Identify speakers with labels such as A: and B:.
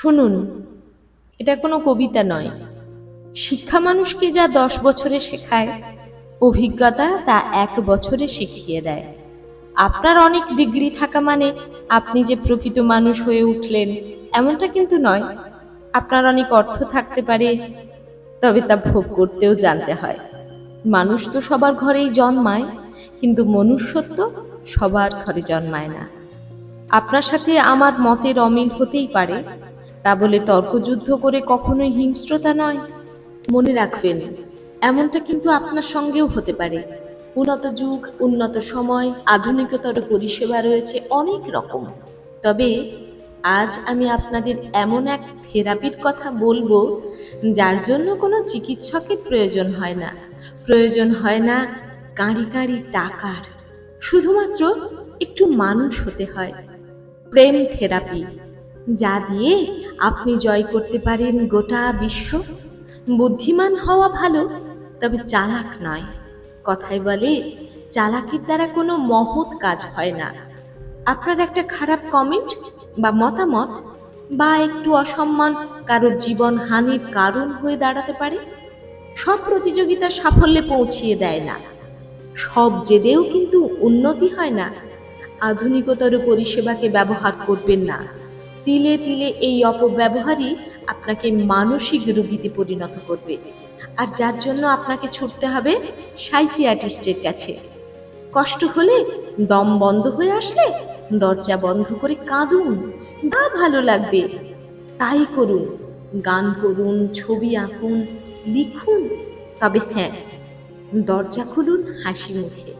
A: শুনুন, এটা কোনো কবিতা নয়। শিক্ষা মানুষকে যা দশ বছরে শেখায়, অভিজ্ঞতা তা এক বছরে শিখিয়ে দেয়। আপনার অনেক ডিগ্রি থাকা মানে আপনি যে প্রকৃত মানুষ হয়ে উঠলেন, এমনটা কিন্তু নয়। আপনার অনেক অর্থ থাকতে পারে, তবে তা ভোগ করতেও জানতে হয়। মানুষ তো সবার ঘরেই জন্মায়, কিন্তু মনুষ্যত্ব সবার ঘরে জন্মায় না। আপনার সাথে আমার মতের অমিল হতেই পারে তা বলে তর্কযুদ্ধ করে কখনোই হিংস্রতা নয়। মনে রাখবেন, এমনটা কিন্তু আপনার সঙ্গেও হতে পারে। উন্নত যুগ, উন্নত সময়, আধুনিকতর পরিষেবা রয়েছে অনেক রকম। তবে আজ আমি আপনাদের এমন এক থেরাপির কথা বলব, যার জন্য কোনো চিকিৎসকের প্রয়োজন হয় না। প্রয়োজন হয় না কাঁড়ি কাঁড়ি টাকার। শুধুমাত্র একটু মানুষ হতে হয়। প্রেম থেরাপি, যা দিয়ে আপনি জয় করতে পারেন গোটা বিশ্ব। বুদ্ধিমান হওয়া ভালো, তবে চালাক নয়। কথায় বলে, চালাকির দ্বারা কোনো মহৎ কাজ হয় না। আপনার একটা খারাপ কমেন্ট বা মতামত বা একটু অসম্মান কারোর জীবন হানির কারণ হয়ে দাঁড়াতে পারে, সব প্রতিযোগিতা সাফল্যে পৌঁছিয়ে দেয় না। সব জেদেও কিন্তু উন্নতি হয় না। আধুনিকতর পরিষেবাকে ব্যবহার করবেন না। তিলে তিলে এই অপব্যবহারই আপনাকে মানসিক রোগীতে পরিণত করবে। আর যার জন্য আপনাকে ছুটতে হবে সাইকিয়াট্রিস্টের কাছে। কষ্ট হলে দম বন্ধ হয়ে আসলে দরজা বন্ধ করে কাঁদুন, যা ভালো লাগবে। তাই করুন, গান করুন, ছবি আঁকুন, লিখুন। তবে হ্যাঁ দরজা খুলুন হাসি মুখে।